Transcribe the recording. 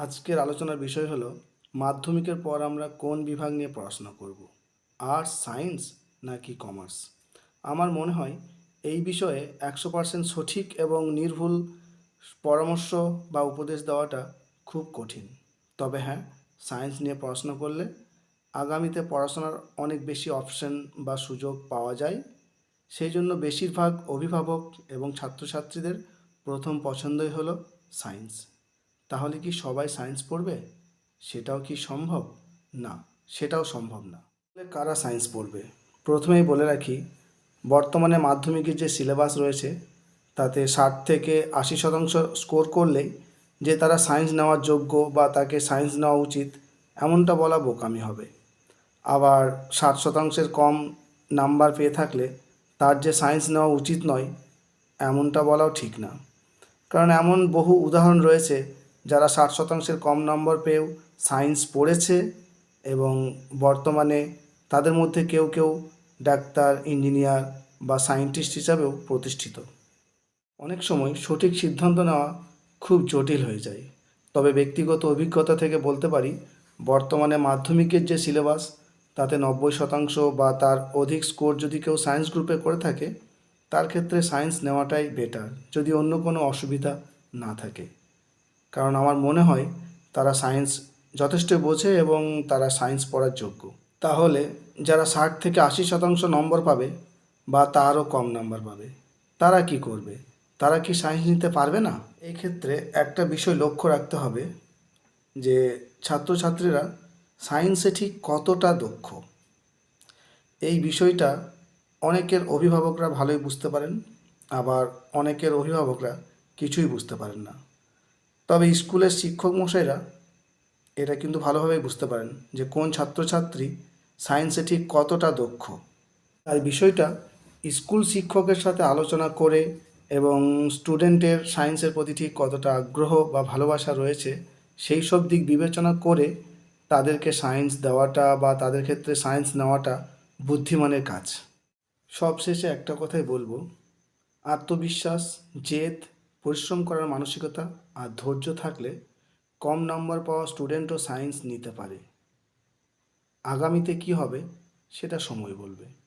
আজকের আলোচনার বিষয় হলো, মাধ্যমিকের পর আমরা কোন বিভাগ নিয়ে পড়াশোনা করব? আর্টস সায়েন্স নাকি কমার্স আমার মনে হয় এই বিষয়ে একশো পার্সেন্ট সঠিক এবং নির্ভুল পরামর্শ বা উপদেশ দেওয়াটা খুব কঠিন। তবে হ্যাঁ সায়েন্স নিয়ে পড়াশোনা করলে আগামীতে পড়াশোনার অনেক বেশি অপশন বা সুযোগ পাওয়া যায়। সেই জন্য বেশিরভাগ অভিভাবক এবং ছাত্রছাত্রীদের প্রথম পছন্দই হলো সায়েন্স তাহলে কি সবাই সায়েন্স পড়বে? সেটাও কি সম্ভব? না, সেটাও সম্ভব না। তাহলে কারা সায়েন্স পড়বে? প্রথমেই বলে রাখি, বর্তমানে মাধ্যমিকের যে সিলেবাস রয়েছে, তাতে ষাট থেকে আশি শতাংশ স্কোর করলেই যে তারা সায়েন্স নেওয়ার যোগ্য বা তাকে সায়েন্স নেওয়া উচিত, এমনটা বলা বোকামি হবে। আবার ষাট শতাংশের কম নাম্বার পেয়ে থাকলে তার যে সায়েন্স নেওয়া উচিত নয়, এমনটা বলাও ঠিক না। কারণ এমন বহু উদাহরণ রয়েছে যারা ষাট শতাংশের কম নম্বর পেয়েও সায়েন্স পড়েছে এবং বর্তমানে তাদের মধ্যে কেউ কেউ ডাক্তার ইঞ্জিনিয়ার বা সায়েন্টিস্ট হিসাবেও প্রতিষ্ঠিত। অনেক সময় সঠিক সিদ্ধান্ত নেওয়া খুব জটিল হয়ে যায়। তবে ব্যক্তিগত অভিজ্ঞতা থেকে বলতে পারি, বর্তমানে মাধ্যমিকের যে সিলেবাস তাতে নব্বই শতাংশ বা তার অধিক স্কোর যদি কেউ সায়েন্স গ্রুপে করে থাকে, তার ক্ষেত্রে সায়েন্স নেওয়াটাই বেটার যদি অন্য কোনো অসুবিধা না থাকে। কারণ আমার মনে হয় তারা সায়েন্স যথেষ্ট বোঝে এবং তারা সায়েন্স পড়ার যোগ্য। তাহলে যারা ষাট থেকে আশি শতাংশ নম্বর পাবে বা তারও কম নাম্বার পাবে, তারা কি করবে? তারা কি সায়েন্স নিতে পারবে না? এই ক্ষেত্রে একটা বিষয় লক্ষ্য রাখতে হবে যে ছাত্রছাত্রীরা সায়েন্সে ঠিক কতটা দক্ষ। এই বিষয়টা অনেকের অভিভাবকরা ভালোই বুঝতে পারেন, আবার অনেকের অভিভাবকরা কিছুই বুঝতে পারেন না। তবে স্কুলের শিক্ষক মশাইরা এটা কিন্তু ভালোভাবেই বুঝতে পারেন যে কোন ছাত্রছাত্রী সায়েন্সে ঠিক কতটা দক্ষ। তাই বিষয়টা স্কুল শিক্ষকের সাথে আলোচনা করে এবং স্টুডেন্টের সায়েন্সের প্রতি ঠিক কতটা আগ্রহ বা ভালোবাসা রয়েছে, সেই সব দিক বিবেচনা করে তাদেরকে সায়েন্স দেওয়াটা বা তাদের ক্ষেত্রে সায়েন্স নেওয়াটা বুদ্ধিমানের কাজ। সবশেষে একটা কথাই বলব, আত্মবিশ্বাস, জেদ পরিশ্রম করার মানসিকতা আর ধৈর্য থাকলে কম নম্বর পাওয়া স্টুডেন্টও সায়েন্স নিতে পারে। আগামীতে কি হবে, সেটা সময় বলবে।